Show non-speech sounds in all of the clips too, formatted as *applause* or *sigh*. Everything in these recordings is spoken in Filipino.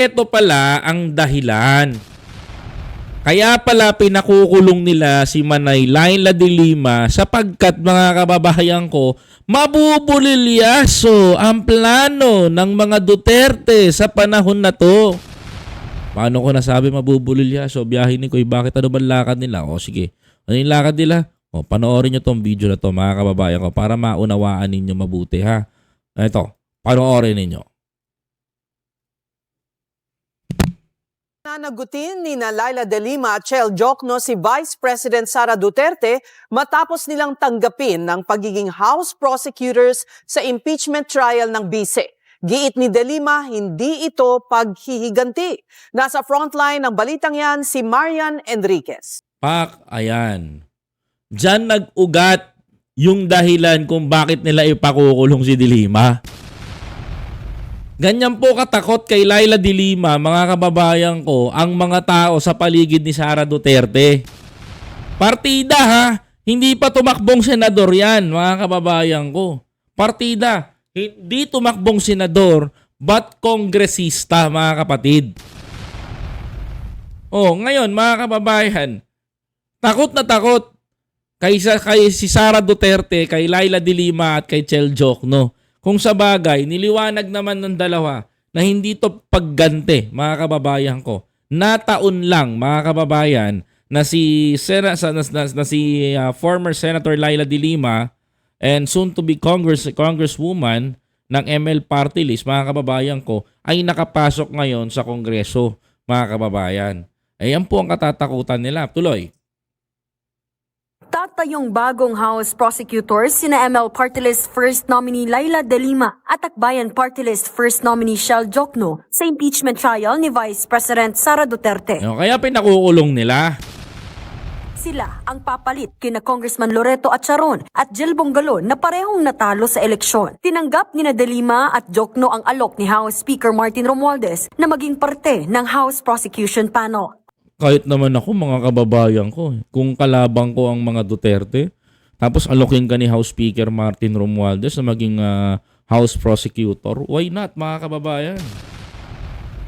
ito pala ang dahilan. Kaya pala pinakukulong nila si Manay Laila de Lima sapagkat mga kababayan ko, mabubulilyaso ang plano ng mga Duterte sa panahon na to. Paano ko nasabi mabubulilyaso? Biyahin ni Koy, bakit ano ba lakad nila? O sige, ano yung lakad nila? O, panoorin nyo tong video na to mga kababayan ko para maunawaan ninyo mabuti ha. Ito, panoorin ninyo. Nanagutin ni Laila de Lima at Chel Jokno si Vice President Sara Duterte matapos nilang tanggapin ng pagiging House Prosecutors sa impeachment trial ng bise. Giit ni de Lima, hindi ito paghihiganti. Nasa frontline ng balitang yan si Marian Enriquez. Pak, ayan. Diyan nag-ugat yung dahilan kung bakit nila ipakukulong si Dilima. Ganyan po katakot kay Laila de Lima, mga kababayan ko, ang mga tao sa paligid ni Sara Duterte. Partida ha, hindi pa tumakbong senador yan, mga kababayan ko. Partida, hindi tumakbong senador, but kongresista, mga kapatid. Oh, ngayon, mga kababayan, takot na takot kay, sa- kay si Sara Duterte, kay Laila de Lima at kay Chel Jokno. Kung sa bagay, niliwanag naman ng dalawa na hindi to paggante, mga kababayan ko. Nataon lang, mga kababayan, na si Sena, na, na, na si uh, former Senator Laila de Lima and soon to be Congress Congresswoman ng ML Party List, mga kababayan ko, ay nakapasok ngayon sa Kongreso, mga kababayan. Ayan po ang katatakutan nila. Tuloy. Tatayong bagong House Prosecutors sina ML Party List First Nominee Laila De Lima at Akbayan Party List First Nominee Shell Jokno sa impeachment trial ni Vice President Sara Duterte. Ano, Kaya pinakukulong nila. Sila ang papalit kina Congressman Loreto at Charon at Jill Bongalon na parehong natalo sa eleksyon. Tinanggap ni na De Lima at Jokno ang alok ni House Speaker Martin Romualdez na maging parte ng House Prosecution Panel. Kahit naman ako, mga kababayan ko, kung kalabang ko ang mga Duterte, tapos alokin ka ni House Speaker Martin Romualdez na maging ah, House Prosecutor, why not, mga kababayan?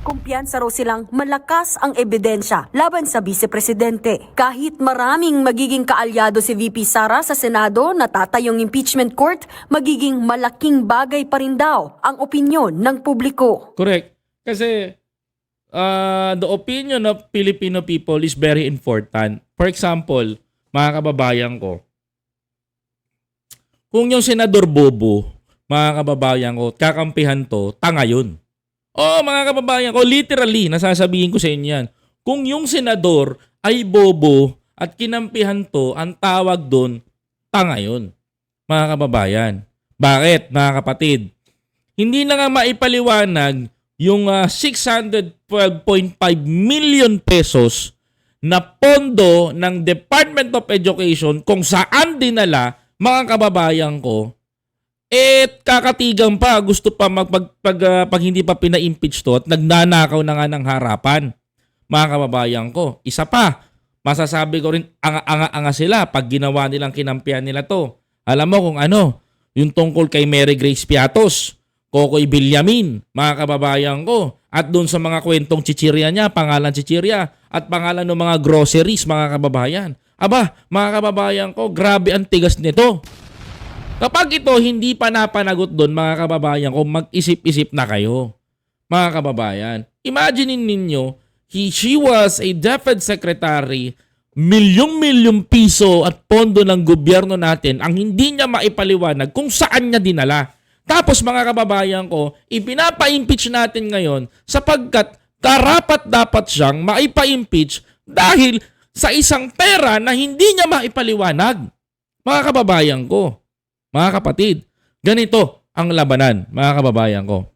Kumpiyansa raw silang malakas ang ebidensya laban sa vice-presidente. Kahit maraming magiging kaalyado si VP Sara sa Senado na tatayong impeachment court, magiging malaking bagay pa rin daw ang opinyon ng publiko. Correct. Kasi uh, the opinion of Filipino people is very important. For example, mga kababayan ko, kung yung senador bobo, mga kababayan ko, kakampihan to, tanga yun. Oo, mga kababayan ko, literally, nasasabihin ko sa inyo yan. Kung yung senador ay bobo at kinampihan to, ang tawag doon, tanga yun. Mga kababayan. Bakit, mga kapatid? Hindi na nga maipaliwanag yung ah, 612.5 million pesos na pondo ng Department of Education kung saan dinala mga kababayan ko eh kakatigang pa gusto pa mag pag, ah, pag hindi pa pina-impeach to at nagnanakaw na nga ng harapan mga kababayan ko. Isa pa masasabi ko rin anga-anga sila pag ginawa nilang kinampihan nila to. Alam mo kung ano yung tungkol kay Mary Grace Piatos Kokoy Bilyamin, mga kababayan ko. At doon sa mga kwentong chichirya niya, pangalan chichirya, at pangalan ng mga groceries, mga kababayan. Aba, mga kababayan ko, grabe ang tigas nito. Kapag ito hindi pa napanagot doon, mga kababayan ko, mag-isip-isip na kayo. Mga kababayan, imagine ninyo, he, she was a DepEd secretary, milyong-milyong piso at pondo ng gobyerno natin ang hindi niya maipaliwanag kung saan niya dinala. Tapos mga kababayan ko, ipinapa-impeach natin ngayon sapagkat karapat dapat siyang maipa-impeach dahil sa isang pera na hindi niya maipaliwanag. Mga kababayan ko, mga kapatid, ganito ang labanan, mga kababayan ko.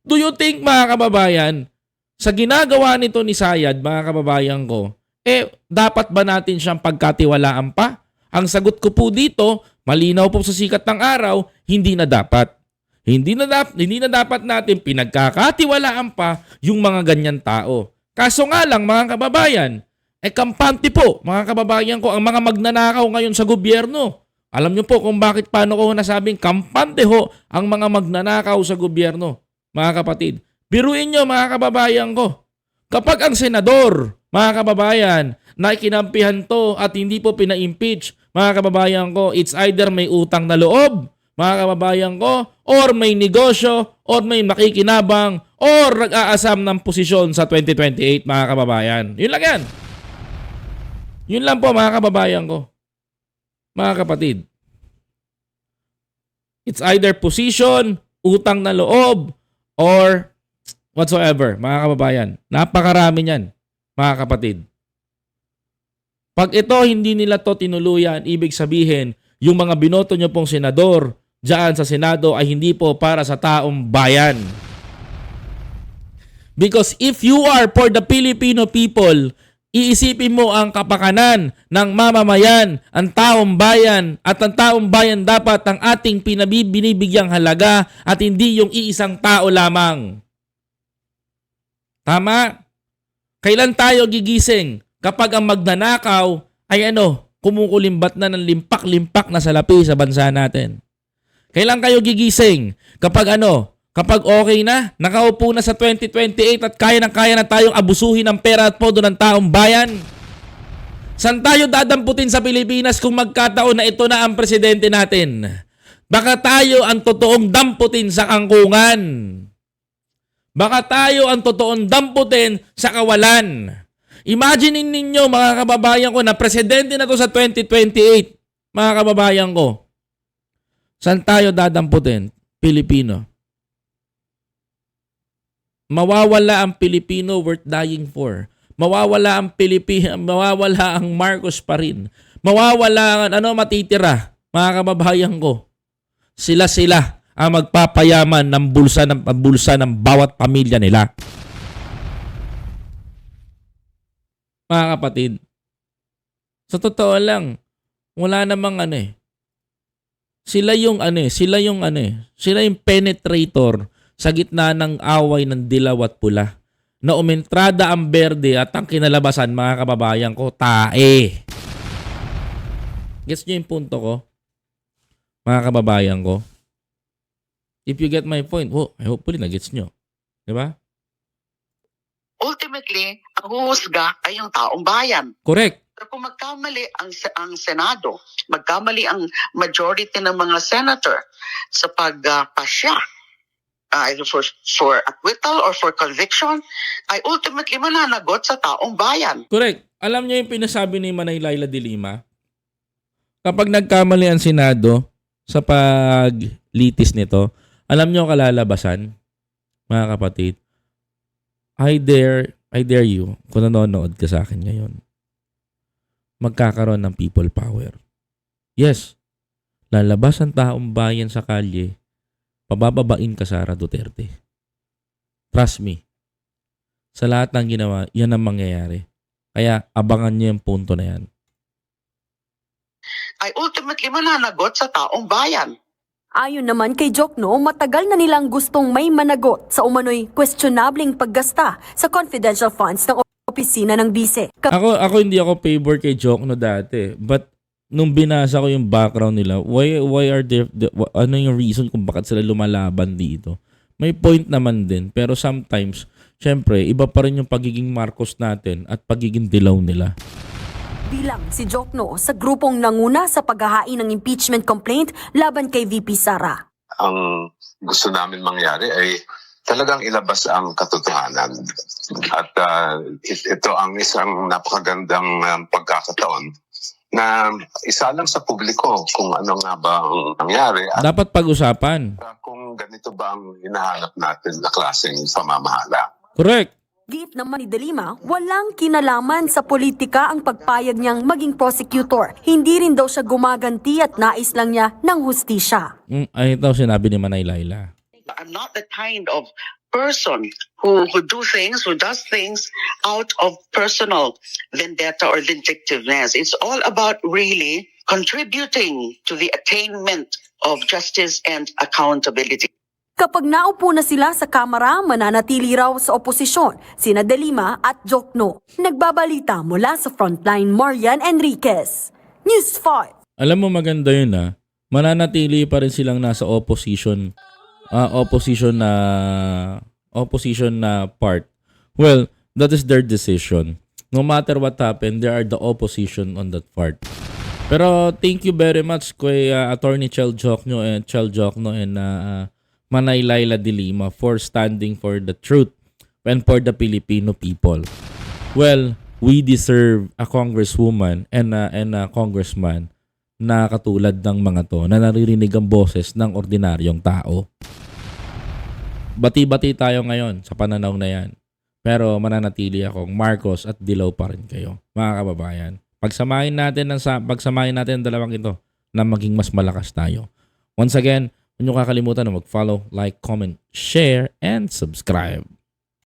Do you think, mga kababayan, sa ginagawa nito ni Sayad, mga kababayan ko, eh, dapat ba natin siyang pagkatiwalaan pa? Ang sagot ko po dito, malinaw po sa sikat ng araw, hindi na dapat. Hindi na, dap- hindi na dapat natin pinagkakatiwalaan pa yung mga ganyan tao. Kaso nga lang mga kababayan, eh kampante po mga kababayan ko ang mga magnanakaw ngayon sa gobyerno. Alam niyo po kung bakit paano ko nasabing kampante ho ang mga magnanakaw sa gobyerno, mga kapatid. Biruin nyo mga kababayan ko. Kapag ang senador, mga kababayan, na kinampihan to at hindi po pina-impeach, mga kababayan ko, it's either may utang na loob, mga kababayan ko, or may negosyo, or may makikinabang, or nag-aasam ng posisyon sa 2028, mga kababayan. Yun lang yan. Yun lang po, mga kababayan ko. Mga kapatid. It's either position, utang na loob, or whatsoever, mga kababayan. Napakarami niyan, mga kapatid. Pag ito hindi nila to tinuluyan, ibig sabihin, yung mga binoto nyo pong senador dyan sa Senado ay hindi po para sa taong bayan. Because if you are for the Filipino people, iisipin mo ang kapakanan ng mamamayan, ang taong bayan, at ang taong bayan dapat ang ating pinabibinibigyang halaga at hindi yung iisang tao lamang. Tama? Kailan tayo gigising kapag ang magnanakaw ay ano, kumukulimbat na ng limpak-limpak na salapi sa bansa natin? Kailan kayo gigising kapag ano, kapag okay na, nakaupo na sa 2028 at kaya na kaya na tayong abusuhin ng pera at podo ng taong bayan? San tayo dadamputin sa Pilipinas kung magkataon na ito na ang presidente natin? Baka tayo ang totoong damputin sa kangkungan. Baka tayo ang totoong damputin sa kawalan. Imagine ninyo mga kababayan ko na presidente na to sa 2028. Mga kababayan ko. Saan tayo dadamputin? Pilipino. Mawawala ang Pilipino worth dying for. Mawawala ang Pilipino, *laughs* mawawala ang Marcos pa rin. Mawawala ang ano matitira, mga kababayan ko. Sila sila ang magpapayaman ng bulsa ng bulsa ng bawat pamilya nila. Mga kapatid, sa totoo lang, wala namang ano eh. Sila yung ano eh, sila yung ano eh, sila yung penetrator sa gitna ng away ng dilaw at pula. Na umentrada ang berde at ang kinalabasan mga kababayan ko, tae. Gets nyo yung punto ko? Mga kababayan ko? If you get my point, oh, hopefully na-gets nyo. Di ba? Ultimately, ang huhusga ay yung taong bayan. Correct. Pero kung magkamali ang, ang Senado, magkamali ang majority ng mga senator sa pagpasya, uh, either for, for acquittal or for conviction, ay ultimately mananagot sa taong bayan. Correct. Alam niyo yung pinasabi ni Manay Laila de Lima? Kapag nagkamali ang Senado sa paglitis nito, alam niyo ang kalalabasan, mga kapatid? I dare, I dare you, kung nanonood ka sa akin ngayon, magkakaroon ng people power. Yes, lalabas ang taong bayan sa kalye, pabababain ka Sara Duterte. Trust me. Sa lahat ng ginawa, yan ang mangyayari. Kaya abangan niyo yung punto na yan. Ay ultimately mananagot sa taong bayan. Ayon naman kay Jokno, matagal na nilang gustong may managot sa umano'y questionabling paggasta sa confidential funds ng opisina ng bise. Kap- Ako ako hindi ako favor kay Jokno dati, but nung binasa ko yung background nila, why why are there the, ano yung reason kung bakit sila lumalaban dito? May point naman din, pero sometimes syempre iba pa rin yung pagiging Marcos natin at pagiging dilaw nila. Bilang si Jokno sa grupong nanguna sa paghahain ng impeachment complaint laban kay VP Sara. ang gusto namin mangyari ay talagang ilabas ang katotohanan. At it- ito ang isang napakagandang ah, pagkakataon na isa lang sa publiko kung ano nga ba ang nangyari at Dapat pag-usapan. kung ganito ba ang hinahanap natin na klaseng pamamahala. Correct. Giit naman ni Delima, walang kinalaman sa politika ang pagpayag niyang maging prosecutor. Hindi rin daw siya gumaganti at nais lang niya ng hustisya. Mm, ay ito sinabi ni Manay Laila. I'm not the kind of person who, who do things, who does things out of personal vendetta or vindictiveness. It's all about really contributing to the attainment of justice and accountability. Kapag naupo na sila sa kamera, mananatili raw sa oposisyon, sina Delima at Jokno. Nagbabalita mula sa frontline Marian Enriquez. News 5. Alam mo maganda yun ah. Mananatili pa rin silang nasa opposition ah opposition na opposition na part, well, that is their decision. No matter what happened, they are the opposition on that part. Pero thank you very much kay uh, Attorney Chel Jokno and Chel Jokno and uh, Manay Laila de Lima for standing for the truth and for the Filipino people. Well, we deserve a congresswoman and a, and a congressman na katulad ng mga to na naririnig ang boses ng ordinaryong tao. Bati-bati tayo ngayon sa pananaw na yan. Pero mananatili akong Marcos at Dilaw pa rin kayo, mga kababayan. Pagsamahin natin ng sa pagsamahin natin ang dalawang ito na maging mas malakas tayo. Once again, huwag niyo kakalimutan na mag-follow, like, comment, share, and subscribe.